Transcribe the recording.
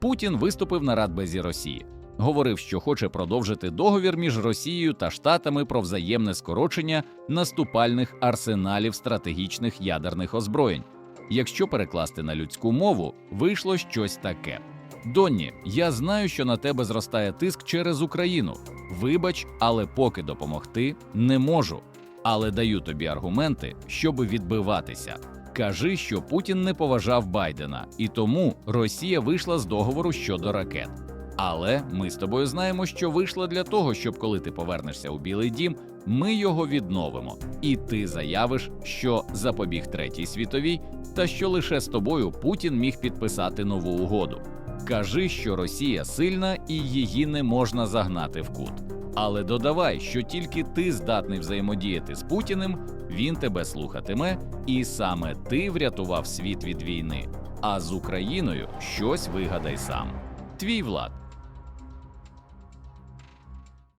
Путін виступив на Радбезі Росії. Говорив, що хоче продовжити договір між Росією та Штатами про взаємне скорочення наступальних арсеналів стратегічних ядерних озброєнь. Якщо перекласти на людську мову, вийшло щось таке: Донні, я знаю, що на тебе зростає тиск через Україну. Вибач, але поки допомогти не можу. Але даю тобі аргументи, щоб відбиватися. Кажи, що Путін не поважав Байдена, і тому Росія вийшла з договору щодо ракет. Але ми з тобою знаємо, що вийшла для того, щоб коли ти повернешся у Білий Дім, ми його відновимо. І ти заявиш, що запобіг третій світовій, та що лише з тобою Путін міг підписати нову угоду. Кажи, що Росія сильна і її не можна загнати в кут. Але додавай, що тільки ти здатний взаємодіяти з Путіним, він тебе слухатиме, і саме ти врятував світ від війни. А з Україною щось вигадай сам. Твій влад.